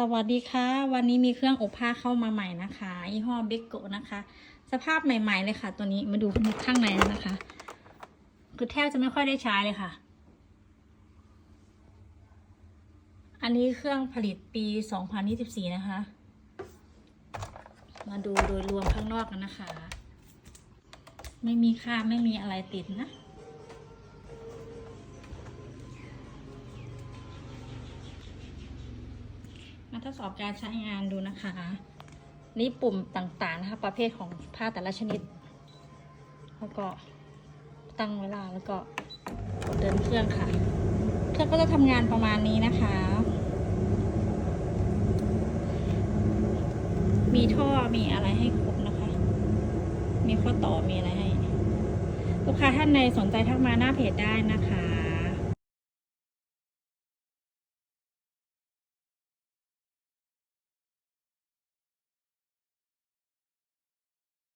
สวัสดีค่ะ วันนี้มีเครื่องอบผ้าเข้ามาใหม่นะคะยี่ห้อเบโกนะคะ สภาพใหม่ ๆ เลยค่ะ ตัวนี้มาดูข้างในนะคะ คือแทบจะไม่ค่อยได้ใช้เลยค่ะ อันนี้เครื่องผลิตปี 2024 นะคะ มาดูโดยรวมข้างนอกกันนะคะ ไม่มีค่าบไม่มีอะไรติดนะ มาทดสอบการใช้งานดูนะคะ นี่ปุ่มต่างๆนะคะประเภทของผ้าแต่ละชนิด แล้วก็ตั้งเวลาแล้วก็เดินเครื่องค่ะ เครื่องก็จะทำงานประมาณนี้นะคะ มีท่อมีอะไรให้ครบนะคะ มีข้อต่อมีอะไรให้ ลูกค้าท่านใดสนใจทักมาหน้าเพจได้นะคะ